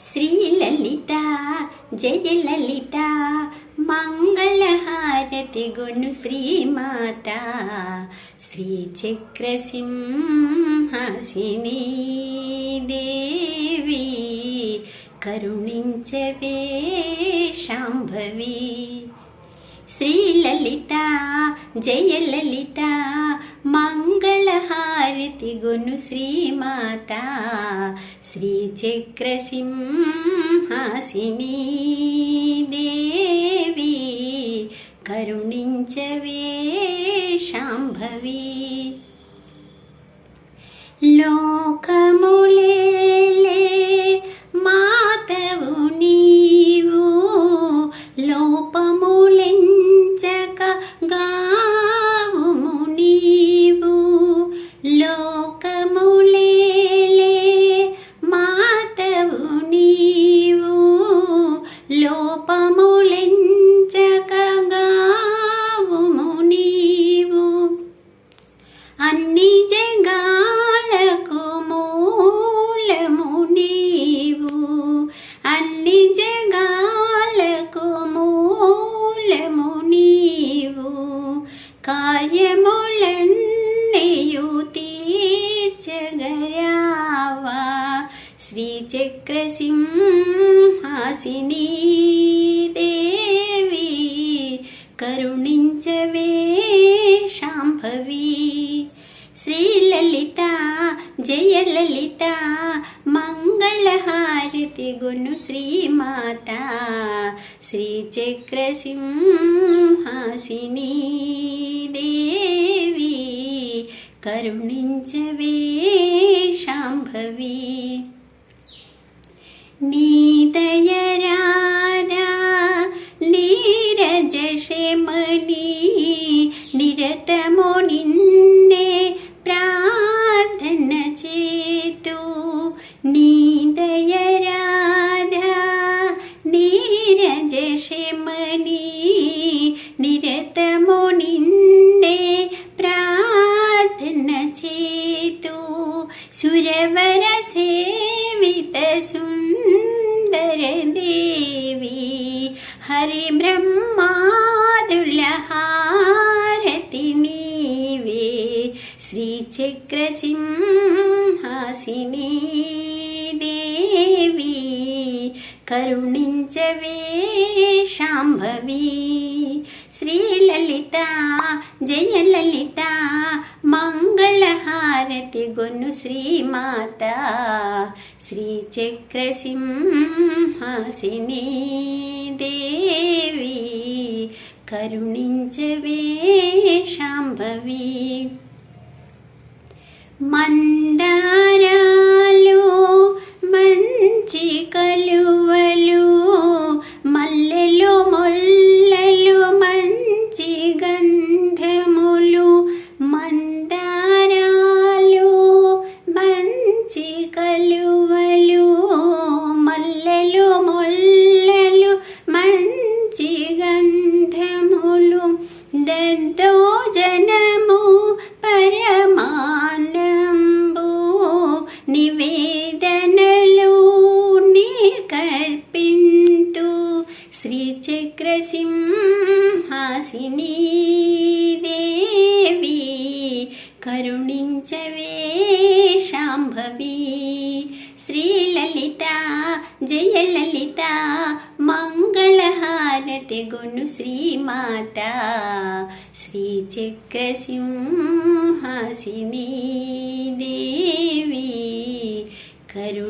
శ్రీలలిత జయ లలిత మంగళహారతి గును శ్రీమాత శ్రీచక్రసింహాసిని దేవి కరుణించవే శాంభవి శ్రీలలిత జయ లలిత గును శ్రీమాత శ్రీచక్రసింహాసిని దేవి కరుణించవే శాంభవి. లో లోకములేలే మాతవు నీవు. లోపములెంచక నీవు. అన్ని జగాలకు మూలము నీవు. అన్ని జగాలకు మూలము నీవు. శ్రీచక్రసింహాసిని దేవి కరుణించవే శాంభవి. శ్రీలలిత జయలలిత మంగళహారతి గును శ్రీమాత. శ్రీచక్రసింహాసిని దేవి కరుణించవే శాంభవి. നീതയരാധ നീരജഷമണി നിരതമോ നിന്നെ പ്രാർത്ഥന ചേതു നീതയരാധ നീരജഷമണി നിരതമോ നിന്നെ പ്രാർത്ഥന ചേതു സുരവരസേ హరి బ్రహ్మాదుల హారతి నీవే శ్రీచక్రసింహాసిని దేవి. కరుణించవే శాంభవి. శ్రీలలిత జయలలిత మంగళహారతి గొను శ్రీమాత. శ్రీచక్రసింహాసిని దేవి కరుణించవే శాంభవి మందారాలు शाम्भवी श्रीललिता जयललिता मङ्गलहारति गुणु श्रीमाता श्रीचक्रसिंहासिनी देवी करुण